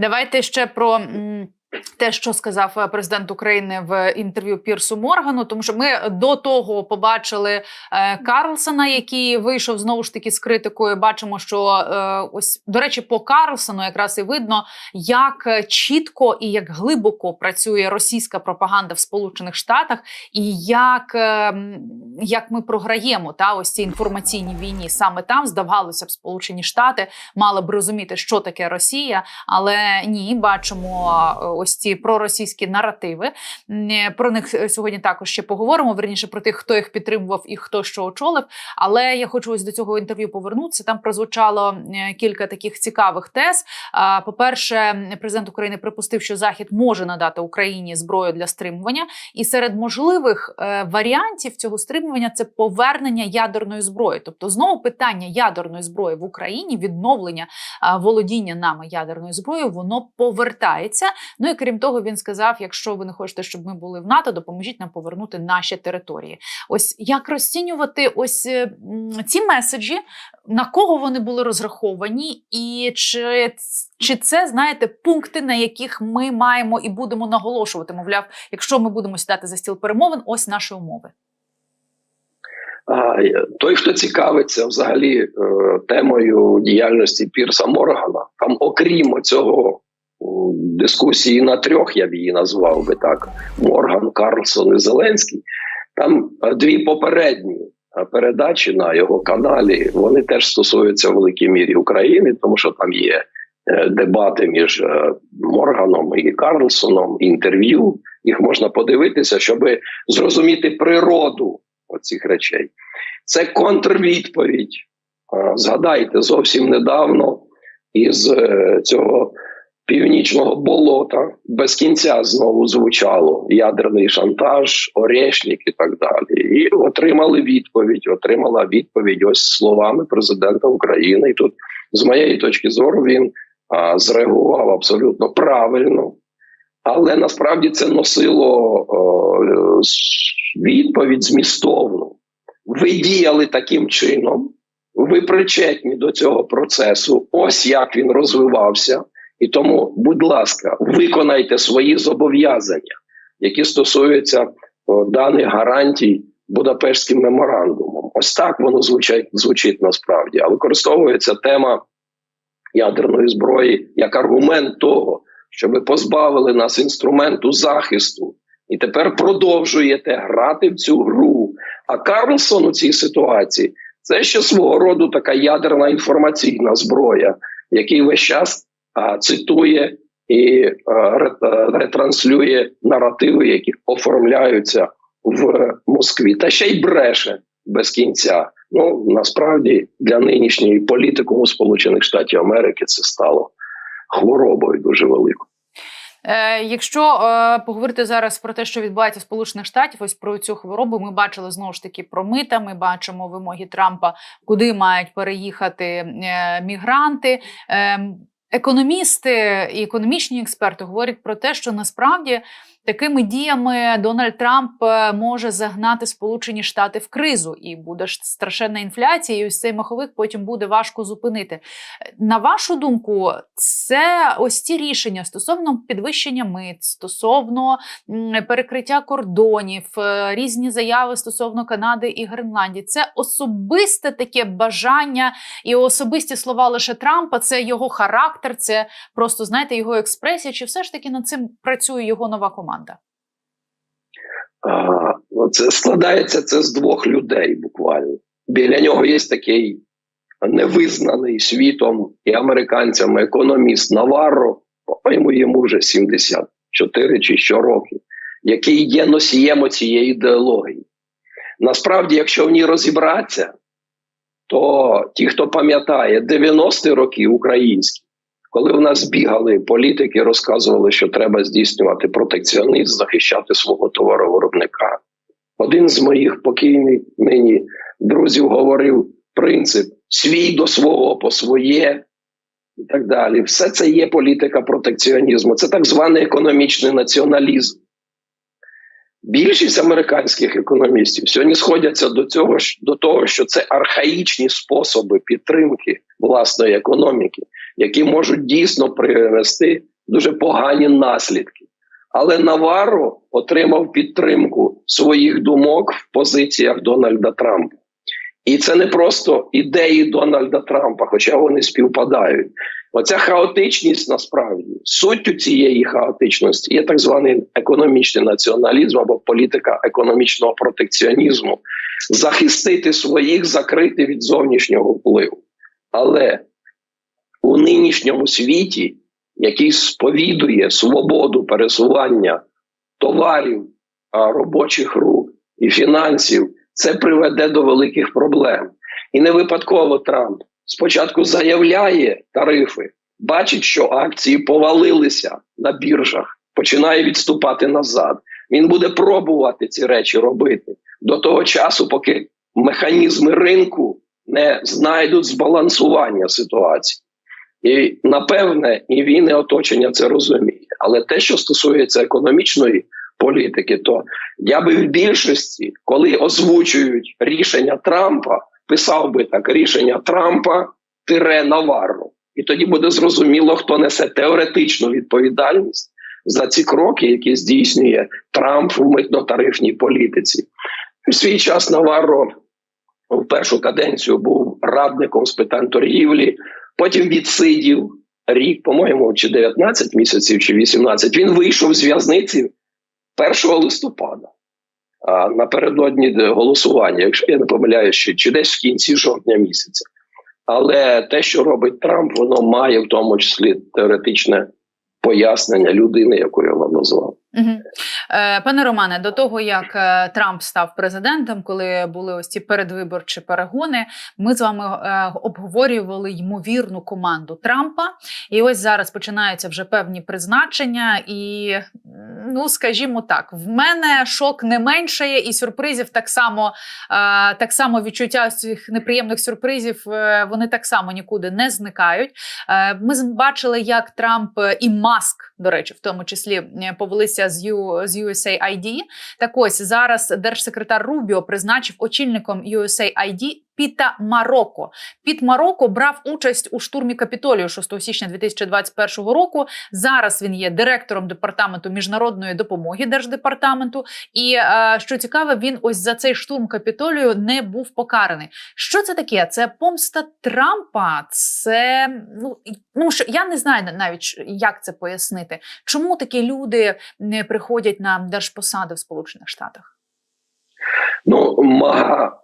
Давайте ще про. Те, що сказав е, президент України в інтерв'ю Пірсу Моргану, тому що ми до того побачили е, Карлсона, який вийшов знову ж таки з критикою. Бачимо, що е, ось до речі, по Карлсону якраз і видно, як чітко і як глибоко працює російська пропаганда в Сполучених Штатах, і як, як ми програємо та ось цій інформаційній війні саме там здавалося б, Сполучені Штати мали б розуміти, що таке Росія, але ні, бачимо ось ці проросійські наративи. Е, Про них е, сьогодні також ще поговоримо. Верніше про тих, хто їх підтримував і хто що очолив. Але я хочу ось до цього інтерв'ю повернутися. Там прозвучало е, кілька таких цікавих тез. По-перше, президент України припустив, що Захід може надати Україні зброю для стримування, і серед можливих варіантів цього стримування це повернення ядерної зброї. Тобто, знову питання ядерної зброї в Україні, відновлення володіння нами ядерною зброєю, воно повертається. Ну і крім того, він сказав: якщо ви не хочете, щоб ми були в НАТО, допоможіть нам повернути наші території. Ось як розцінювати ось е, ці меседжі, на кого вони були розраховані, і чи, чи це знаєте пункти, на яких ми маємо і будемо наголошувати? Мовляв, якщо ми будемо сідати за стіл перемовин, ось наші умови. Той, хто цікавиться взагалі е, темою діяльності Пірса Моргана, там, окрім цього дискусії на трьох, я б її назвав би так: Морган, Карлсон і Зеленський. Там е, дві попередні е, передачі на його каналі. Вони теж стосуються в великій мірі України, тому що там є е, дебати між Морганом і Карлсоном, інтерв'ю. Їх можна подивитися, щоб зрозуміти природу оцих речей. Це контрвідповідь. Згадайте зовсім недавно із цього північного болота без кінця знову звучало ядерний шантаж, Орешник і так далі. І отримали відповідь. Отримала відповідь ось словами президента України. І тут, з моєї точки зору, він а, зреагував абсолютно правильно. Але насправді це носило о, відповідь змістовну. Ви діяли таким чином, ви причетні до цього процесу. Ось як він розвивався. І тому, будь ласка, виконайте свої зобов'язання, які стосуються о, даних гарантій Будапештським меморандумом. Ось так воно звучить, звучить насправді. А використовується тема ядерної зброї як аргумент того, що ви позбавили нас інструменту захисту, і тепер продовжуєте грати в цю гру. А Карлсон у цій ситуації це ще свого роду така ядерна інформаційна зброя, який весь час цитує і ретранслює наративи, які оформляються в Москві, та ще й бреше без кінця. Ну насправді для нинішньої політикуму Сполучених Штатів Америки це стало хворобою дуже великою. Е, якщо е, поговорити зараз про те, що відбувається в Сполучених Штатів, ось про цю хворобу, ми бачили знову ж таки про мита. Ми бачимо вимоги Трампа, куди мають переїхати е, мігранти. Економісти і економічні експерти говорять про те, що насправді такими діями Дональд Трамп е, може загнати Сполучені Штати в кризу, і буде страшенна інфляція. І ось цей маховик потім буде важко зупинити. На вашу думку, це ось ці рішення стосовно підвищення мит, стосовно перекриття кордонів, е, різні заяви стосовно Канади і Гренландії. Це особисте таке бажання і особисті слова лише Трампа. Це його характер, це просто знаєте його експресія. Чи все ж таки над цим працює його нова команда? А, ну, це складається це з двох людей буквально. Біля нього є такий невизнаний світом і американцями економіст Наварро, по-моєму, йому вже 74 чи що років, який є носієм цієї ідеології. Насправді, якщо в ній розібратися, то ті, хто пам'ятає 90-ті роки українські, коли в нас бігали політики, розказували, що треба здійснювати протекціонізм, захищати свого товаровиробника. Один з моїх покійних нині друзів говорив принцип свій до свого по своє і так далі. Все це є політика протекціонізму. Це так званий економічний націоналізм. Більшість американських економістів сьогодні сходяться до цього до того, що це архаїчні способи підтримки власної економіки, які можуть дійсно привести дуже погані наслідки. Але Наваро отримав підтримку своїх думок в позиціях Дональда Трампа. І це не просто ідеї Дональда Трампа, хоча вони співпадають. Оця хаотичність насправді суттю цієї хаотичності є так званий економічний націоналізм або політика економічного протекціонізму, захистити своїх, закрити від зовнішнього впливу. Але у нинішньому світі, який сповідує свободу пересування товарів, робочих рук і фінансів, це приведе до великих проблем. І не випадково Трамп спочатку заявляє тарифи, бачить, що акції повалилися на біржах, починає відступати назад. Він буде пробувати ці речі робити до того часу, поки механізми ринку не знайдуть збалансування ситуації. І напевне, і він і оточення це розуміє. Але те, що стосується економічної політики, то я би в більшості, коли озвучують рішення Трампа, писав би так: рішення Трампа тире Наварро. І тоді буде зрозуміло, хто несе теоретичну відповідальність за ці кроки, які здійснює Трамп в митно-тарифній політиці. У свій час Наварро в першу каденцію був радником з питань торгівлі, потім відсидів рік, по-моєму, чи 19 місяців, чи 18. Він вийшов з в'язниці 1 листопада. Напередодні голосування, якщо я не помиляюся, чи десь в кінці жовтня місяця. Але те, що робить Трамп, воно має в тому числі теоретичне пояснення людини, яку вам назвав. Е, пане Романе, до того як е, Трамп став президентом, коли були ось ці передвиборчі перегони, ми з вами е, обговорювали ймовірну команду Трампа. І ось зараз починаються вже певні призначення, і ну скажімо так, в мене шок не меншає, і сюрпризів так само так само відчуття цих неприємних сюрпризів. Вони так само нікуди не зникають. Ми бачили, як Трамп і Маск, до речі, в тому числі повелися з, U, з USAID. Так ось зараз держсекретар Рубіо призначив очільником USAID Піта Марокко. Піт Марокко брав участь у штурмі Капітолію 6 січня 2021 року. Зараз він є директором департаменту міжнародної допомоги держдепартаменту. І е, що цікаве, він ось за цей штурм Капітолію не був покараний. Що це таке? Це помста Трампа. Це ну ну я не знаю навіть як це пояснити. Чому такі люди не приходять на держпосади в Сполучених Штатах? Ну, мага,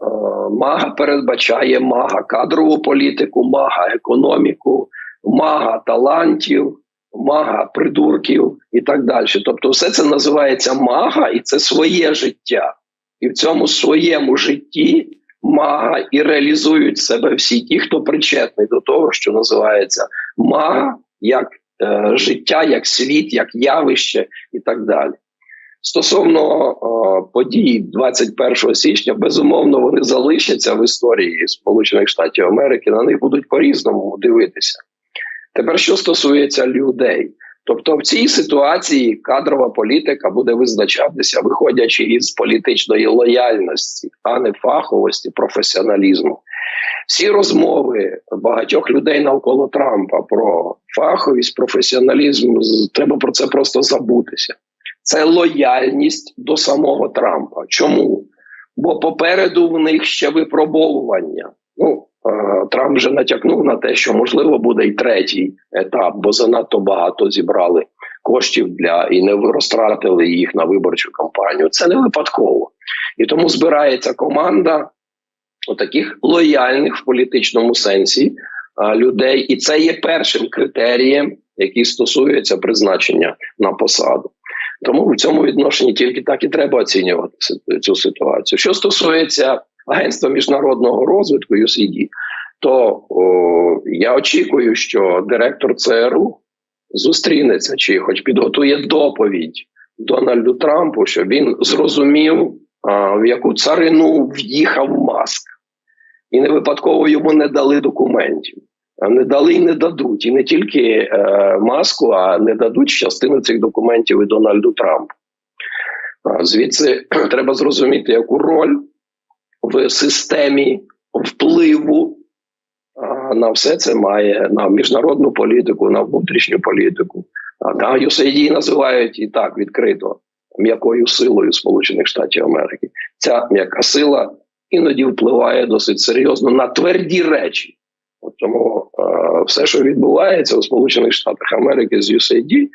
мага передбачає мага кадрову політику, мага економіку, мага талантів, мага придурків і так далі. Тобто, все це називається мага, і це своє життя. І в цьому своєму житті мага і реалізують себе всі ті, хто причетний до того, що називається мага, як е, життя, як світ, як явище і так далі. Стосовно е, подій 21 січня, безумовно, вони залишаться в історії Сполучених Штатів Америки. На них будуть по-різному дивитися. Тепер, що стосується людей, тобто в цій ситуації кадрова політика буде визначатися, виходячи із політичної лояльності, а не фаховості, професіоналізму. Всі розмови багатьох людей навколо Трампа про фаховість, професіоналізм, треба про це просто забутися це лояльність до самого Трампа. Чому? Бо попереду в них ще випробовування. Ну е, Трамп вже натякнув на те, що можливо буде й третій етап, бо занадто багато зібрали коштів для і не розтратили їх на виборчу кампанію. Це не випадково. І тому збирається команда таких лояльних в політичному сенсі е, людей, і це є першим критерієм, який стосується призначення на посаду. Тому в цьому відношенні тільки так і треба оцінювати цю ситуацію. Що стосується агентства міжнародного розвитку USAID, то о, я очікую, що директор ЦРУ зустрінеться чи хоч підготує доповідь Дональду Трампу, щоб він зрозумів, а, в яку царину в'їхав маск, і не випадково йому не дали документів. Не дали і не дадуть. І не тільки е, маску, а не дадуть частину цих документів і Дональду Трампу. Звідси треба зрозуміти, яку роль в системі впливу на все це має на міжнародну політику, на внутрішню політику. А та USAID називають і так відкрито м'якою силою Сполучених Штатів Америки. Ця м'яка сила іноді впливає досить серйозно на тверді речі. От тому все, що відбувається у Сполучених Штатах Америки з USAID,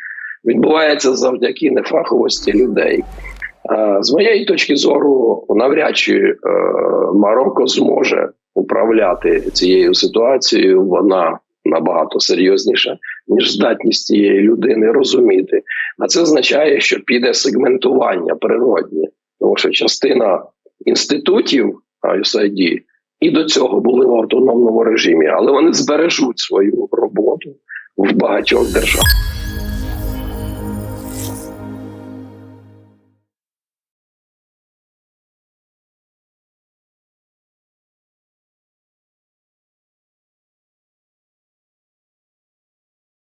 відбувається завдяки нефаховості людей. З моєї точки зору, навряд чи е, Марокко зможе управляти цією ситуацією. Вона набагато серйозніша, ніж здатність цієї людини розуміти. А це означає, що піде сегментування природнє, тому що частина інститутів USAID і до цього були в автономному режимі, але вони збережуть свою роботу в багатьох державах.